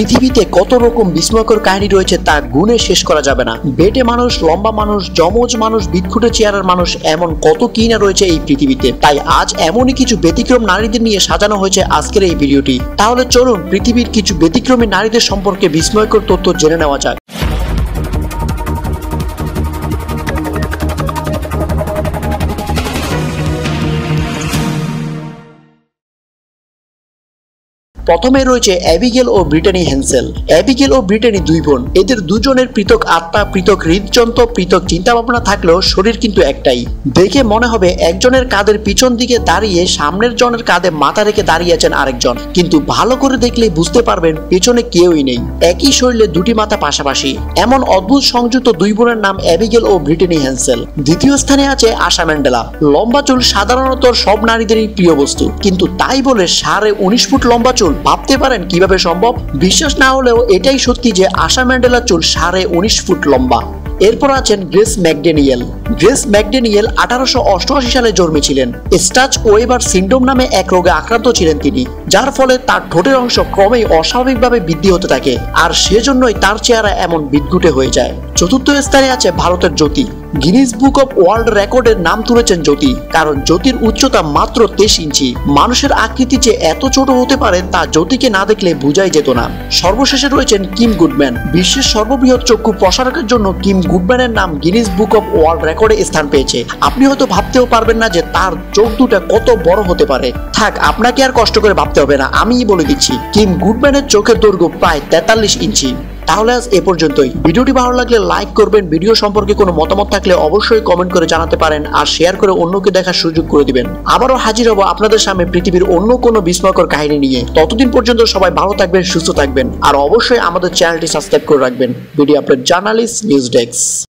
পৃথিবীতে কত রকম বিস্ময়কর কাহিনী রয়েছে তা গুণে শেষ করা যাবে না। বেটে মানুষ, লম্বা মানুষ জমজ মানুষ বিটখুটে চেয়ারের মানুষ, এমন কত কি না রয়েছে এই পৃথিবীতে। তাই আজ এমনই কিছু ব্যতিক্রম নারীদের নিয়ে সাজানো হয়েছে আজকের এই ভিডিওটি। তাহলে চলুন পৃথিবীর কিছু ব্যতিক্রমী নারীদের সম্পর্কে বিস্ময়কর তথ্য জেনে নেওয়া যাক। প্রথমে রয়েছে অ্যাবিগেল ও ব্রিটানি হ্যান্সেল অ্যাবিগেল ও ব্রিটানি দুই বোন। এদের দুজনের পৃথক আত্মা, পৃথক হৃদযন্ত্র, পৃথক চিন্তা ভাবনা থাকলেও শরীর কিন্তু একটাই। দেখে মনে হবে একজনের কাঁধের পিছন দিকে দাঁড়িয়ে সামনের জনের কাঁধে মাথা রেখে দাঁড়িয়ে আছেন আরেকজন। কিন্তু ভালো করে দেখলে বুঝতে পারবেন পেছনে কেউই নেই। একই শরীরে দুটি মাথা পাশাপাশি। এমন অদ্ভুত সংযুক্ত দুই বোনের নাম অ্যাবিগেল ও ব্রিটানি হ্যান্সেল দ্বিতীয় স্থানে আছে আশা ম্যান্ডেলা। লম্বা চুল সাধারণত সব নারীদেরই প্রিয় বস্তু। কিন্তু তাই বলে সাড়ে উনিশ ফুট লম্বা চুল? ভাবতে পারেন কীভাবে সম্ভব? বিশ্বাস না হলেও এটাই সত্যি যে আশা ম্যান্ডেলার চুল সাড়ে উনিশ ফুট লম্বা। এরপর আছেন গ্রেস ম্যাকডেনিয়েল। গ্রেস ম্যাকডেনিয়েল আঠারোশো অষ্টআশি সালে জন্মেছিলেন। স্টাচ ওয়েবার সিন্ডোম নামে এক রোগে আক্রান্ত ছিলেন তিনি, যার ফলে তার ঠোঁটের অংশ ক্রমেই অস্বাভাবিকভাবে বৃদ্ধি হতে থাকে, আর সেজন্যই তার চেহারা এমন বিদ্যুটে হয়ে যায়। চতুর্থ স্থানে আছে ভারতের Jyoti. Guinness book of world রেকর্ডের নাম তুলেছেন জ্যোতি, কারণ জ্যোতির উচ্চতা মাত্র তেইশ ইঞ্চি। মানুষের আকৃতি যে এত ছোট হতে পারে তা জ্যোতিকে না দেখলে বোঝাই যেত না। সর্বশেষে রয়েছেন কিম গুডম্যান। বিশ্বের সর্ববৃহৎ চক্ষু প্রসারকের জন্য কিম গুডম্যানের নাম গিনিস বুক অফ ওয়ার্ল্ড রেকর্ডে স্থান পেয়েছে। আপনি হয়তো ভাবতেও পারবেন না যে তার চোখ দুটা কত বড় হতে পারে। থাক, আপনাকে আর কষ্ট করে ভাবতে হবে না, আমিই বলে দিচ্ছি। কিম গুডম্যানের চোখের দৈর্ঘ্য প্রায় তেতাল্লিশ ইঞ্চি। তাহলে আজ এ পর্যন্তই। ভিডিওটি ভালো লাগলে লাইক করবেন ভিডিও সম্পর্কে কোনো মতামত থাকলে অবশ্যই কমেন্ট করে জানাতে পারেন আর শেয়ার করে অন্যকে দেখার সুযোগ করে দিবেন। আবারও হাজির হব আপনাদের সামনে পৃথিবীর অন্য কোনো বিস্ময়কর কাহিনী নিয়ে। ততদিন পর্যন্ত সবাই ভালো থাকবেন, সুস্থ থাকবেন আর অবশ্যই আমাদের চ্যানেলটি সাবস্ক্রাইব করে রাখবেন। ভিডিও আপনার জার্নালিস্ট নিউজ ডেস্ক